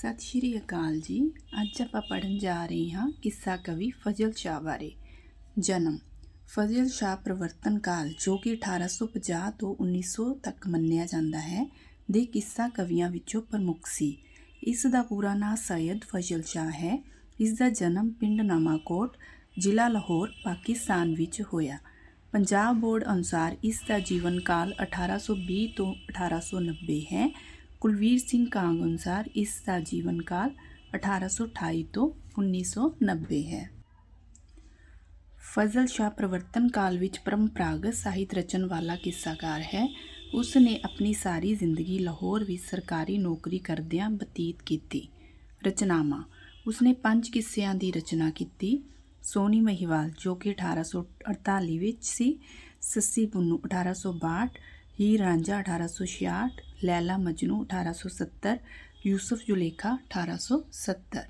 ਸਤਿ ਸ਼੍ਰੀ ਅਕਾਲ ਜੀ। ਅੱਜ ਆਪਾਂ ਪੜਨ ਜਾ ਰਹੇ ਹਾਂ ਕਿੱਸਾ ਕਵੀ ਫਜ਼ਲ ਸ਼ਾਹ ਬਾਰੇ। ਜਨਮ ਫਜ਼ਲ ਸ਼ਾਹ ਪ੍ਰਵਰਤਨ ਕਾਲ, ਜੋ ਕਿ 1850 ਤੋਂ 1900 ਤੱਕ ਮੰਨਿਆ ਜਾਂਦਾ ਹੈ, ਦੇ ਕਿੱਸਾ ਕਵੀਆਂ ਵਿੱਚੋਂ ਪ੍ਰਮੁੱਖ ਸੀ। ਇਸ ਦਾ ਪੂਰਾ ਨਾਂ ਸੈਯਦ ਫਜ਼ਲ ਸ਼ਾਹ ਹੈ। ਇਸ ਦਾ ਜਨਮ ਪਿੰਡ ਨਾਮਾਕੋਟ ਜ਼ਿਲ੍ਹਾ ਲਾਹੌਰ, ਪਾਕਿਸਤਾਨ ਵਿੱਚ ਹੋਇਆ। ਪੰਜਾਬ ਬੋਰਡ ਅਨੁਸਾਰ ਇਸ ਦਾ ਜੀਵਨ ਕਾਲ 1820 ਤੋਂ 1890 ਹੈ। ਕੁਲਵੀਰ ਸਿੰਘ ਕਾਂਗ ਅਨੁਸਾਰ ਇਸ ਦਾ ਜੀਵਨ ਕਾਲ 1828 ਤੋਂ 1990 ਹੈ। ਫਜ਼ਲ ਸ਼ਾਹ ਪ੍ਰਵਰਤਨ ਕਾਲ ਵਿੱਚ ਪਰੰਪਰਾਗਤ ਸਾਹਿਤ ਰਚਨ ਵਾਲਾ ਕਿੱਸਾਕਾਰ ਹੈ। ਉਸ ਨੇ ਆਪਣੀ ਸਾਰੀ ਜ਼ਿੰਦਗੀ ਲਾਹੌਰ ਵਿੱਚ ਸਰਕਾਰੀ ਨੌਕਰੀ ਕਰਦਿਆਂ ਬਤੀਤ ਕੀਤੀ। ਰਚਨਾਵਾਂ। ਉਸਨੇ ਪੰਜ ਕਿੱਸਿਆਂ ਦੀ ਰਚਨਾ ਕੀਤੀ। ਸੋਨੀ ਮਹੀਵਾਲ ਜੋ ਕਿ 1848 ਵਿੱਚ ਸੀ, ਸੱਸੀ ਪੁੰਨੂ 1862 ਹੀਰ ਰਾਂਝਾ 1866 ਲੈਲਾ ਮਜਨੂ 1870 ਯੂਸਫ ਜੁਲੇਖਾ 1870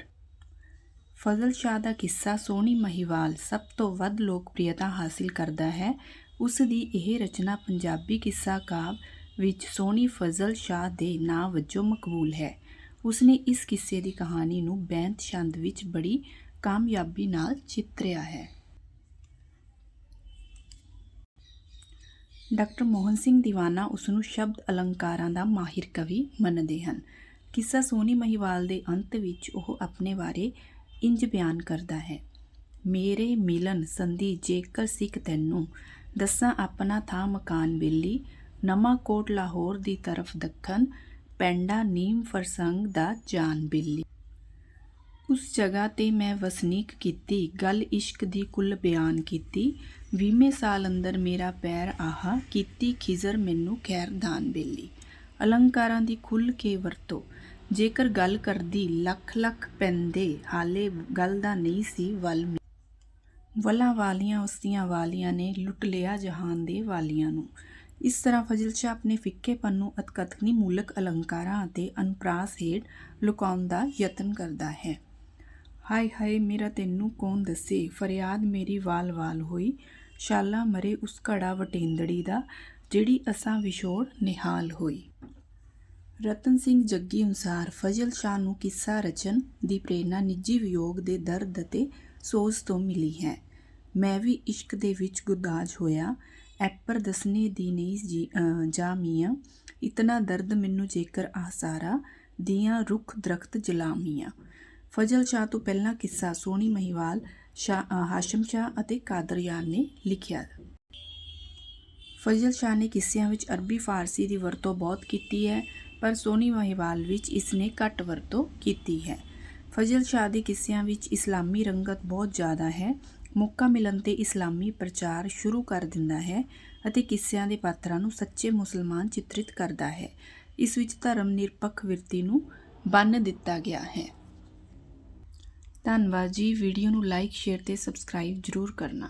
ਫਜ਼ਲ ਸ਼ਾਹ ਦਾ ਕਿੱਸਾ ਸੋਹਣੀ ਮਹੀਵਾਲ ਸਭ ਤੋਂ ਵੱਧ ਲੋਕਪ੍ਰਿਯਤਾ ਹਾਸਿਲ ਕਰਦਾ ਹੈ। ਉਸ ਦੀ ਇਹ ਰਚਨਾ ਪੰਜਾਬੀ ਕਿੱਸਾ ਕਾਵ ਵਿੱਚ ਸੋਹਣੀ ਫਜ਼ਲ ਸ਼ਾਹ ਦੇ ਨਾਂ ਵਜੋਂ ਮਕਬੂਲ ਹੈ। ਉਸਨੇ ਇਸ ਕਿੱਸੇ ਦੀ ਕਹਾਣੀ ਨੂੰ ਬੈਂਤ ਛੰਦ ਵਿੱਚ ਬੜੀ ਕਾਮਯਾਬੀ ਨਾਲ ਚਿੱਤਰਿਆ ਹੈ। ਡਾਕਟਰ ਮੋਹਨ ਸਿੰਘ ਦੀਵਾਨਾ ਉਸ ਨੂੰ ਸ਼ਬਦ ਅਲੰਕਾਰਾਂ ਦਾ ਮਾਹਿਰ ਕਵੀ ਮੰਨਦੇ ਹਨ। ਕਿੱਸਾ ਸੋਨੀ ਮਹੀਵਾਲ ਦੇ ਅੰਤ ਵਿੱਚ ਉਹ ਆਪਣੇ ਬਾਰੇ ਇੰਜ ਬਿਆਨ ਕਰਦਾ ਹੈ, ਮੇਰੇ ਮਿਲਨ ਸੰਧੀ ਜੇਕਰ ਸਿੱਖ ਤੈਨੂੰ, ਦੱਸਾਂ ਆਪਣਾ ਥਾਂ ਮਕਾਨ ਬੇਲੀ, ਨਵਾਂ ਕੋਟ ਲਾਹੌਰ ਦੀ ਤਰਫ ਦੱਖਣ, ਪੈਂਡਾ ਨੀਮ ਫਰਸੰਗ ਦਾ ਜਾਨ ਬੇਲੀ। ਉਸ ਜਗ੍ਹਾ ਤੇ ਮੈਂ ਵਸਨੀਕ ਕੀਤੀ, ਗੱਲ ਇਸ਼ਕ ਦੀ ਕੁੱਲ ਬਿਆਨ ਕੀਤੀ। ਵੀਵੇਂ ਸਾਲ ਅੰਦਰ ਮੇਰਾ ਪੈਰ ਆਹਾ, ਕੀਤੀ ਖਿਜ਼ਰ ਮੈਨੂੰ ਖੈਰਦਾਨ ਬੇਲੀ। ਅਲੰਕਾਰਾਂ ਦੀ ਖੁੱਲ ਕੇ ਵਰਤੋ, ਜੇਕਰ ਗੱਲ ਕਰਦੀ ਲੱਖ ਲੱਖ ਪੈਂਦੇ, ਹਾਲੇ ਗੱਲ ਦਾ ਨਹੀਂ ਸੀ ਵੱਲ ਵਲਾ ਵਾਲੀਆਂ ਉਸਦੀਆਂ ਵਾਲੀਆਂ ਨੇ ਲੁੱਟ ਲਿਆ ਜਹਾਨ ਦੇ ਵਾਲੀਆਂ ਨੂੰ। ਇਸ ਤਰ੍ਹਾਂ ਫਜ਼ਲ ਸ਼ਾਹ ਆਪਣੇ ਫਿੱਕੇਪਨ ਨੂੰ ਅਤਕਥਨੀ ਮੂਲਕ ਅਲੰਕਾਰਾਂ ਅਤੇ ਅਨੁਪਰਾਸ ਹੇਠ ਲੁਕਾਉਣ ਦਾ ਯਤਨ ਕਰਦਾ ਹੈ। ਹਾਏ ਹਾਏ, ਮੇਰਾ ਤੈਨੂੰ ਕੌਣ ਦੱਸੇ? ਫਰਿਆਦ ਮੇਰੀ ਵਾਲ ਵਾਲ ਹੋਈ। ਸ਼ਾਲਾ ਮਰੇ ਉਸ ਘੜਾ ਵਟੇਂਦੜੀ ਦਾ, ਜਿਹੜੀ ਅਸਾਂ ਵਿਛੋੜ ਨਿਹਾਲ ਹੋਈ। ਰਤਨ ਸਿੰਘ ਜੱਗੀ ਅਨੁਸਾਰ ਫਜ਼ਲ ਸ਼ਾਹ ਨੂੰ ਕਿੱਸਾ ਰਚਨ ਦੀ ਪ੍ਰੇਰਣਾ ਨਿੱਜੀ ਵਿਯੋਗ ਦੇ ਦਰਦ ਅਤੇ ਸੋਜ਼ ਤੋਂ ਮਿਲੀ ਹੈ। ਮੈਂ ਵੀ ਇਸ਼ਕ ਦੇ ਵਿੱਚ ਗੁਦਾਜ ਹੋਇਆ। ਐਪਰ ਦਸਨੇ ਦੀ ਨਹੀਂ ਜਾ ਮੀਆਂ। ਇਤਨਾ ਦਰਦ ਮੈਨੂੰ ਜੇਕਰ ਆਸਾਰਾ ਦੀਆਂ ਰੁੱਖ ਦਰਖਤ ਜਲਾਮੀਆਂ ਫਜ਼ਲ ਸ਼ਾਹ ਤੋਂ ਪਹਿਲਾਂ ਕਿੱਸਾ ਸੋਹਣੀ ਮਹੀਵਾਲ, ਸ਼ਾਹ ਹਾਸ਼ਮ ਸ਼ਾਹ ਅਤੇ ਕਾਦਰ ਯਾਰ ਨੇ ਲਿਖਿਆ। ਫਜ਼ਲ ਸ਼ਾਹ ਨੇ ਕਿੱਸਿਆਂ ਵਿੱਚ ਅਰਬੀ ਫਾਰਸੀ ਦੀ ਵਰਤੋਂ ਬਹੁਤ ਕੀਤੀ ਹੈ, ਪਰ ਸੋਹਣੀ ਮਹੀਵਾਲ ਵਿੱਚ ਇਸ ਨੇ ਘੱਟ ਵਰਤੋਂ ਕੀਤੀ ਹੈ। ਫਜ਼ਲ ਸ਼ਾਹ ਦੇ ਕਿੱਸਿਆਂ ਵਿੱਚ ਇਸਲਾਮੀ ਰੰਗਤ ਬਹੁਤ ਜ਼ਿਆਦਾ ਹੈ, ਮੌਕਾ ਮਿਲਣ ਤੇ ਇਸਲਾਮੀ ਪ੍ਰਚਾਰ ਸ਼ੁਰੂ ਕਰ ਦਿੰਦਾ ਹੈ ਅਤੇ ਕਿੱਸਿਆਂ ਦੇ ਪਾਤਰਾਂ ਨੂੰ ਸੱਚੇ ਮੁਸਲਮਾਨ ਚਿਤਰਿਤ ਕਰਦਾ ਹੈ। ਇਸ ਵਿੱਚ ਧਰਮ ਨਿਰਪੱਖ ਵਿਰਤੀ ਨੂੰ ਬੰਨ ਦਿੱਤਾ ਗਿਆ ਹੈ। ਧੰਨਵਾਦ ਜੀ। ਵੀਡੀਓ ਨੂੰ ਲਾਈਕ ਸ਼ੇਅਰ ਤੇ ਸਬਸਕ੍ਰਾਈਬ ਜ਼ਰੂਰ ਕਰਨਾ।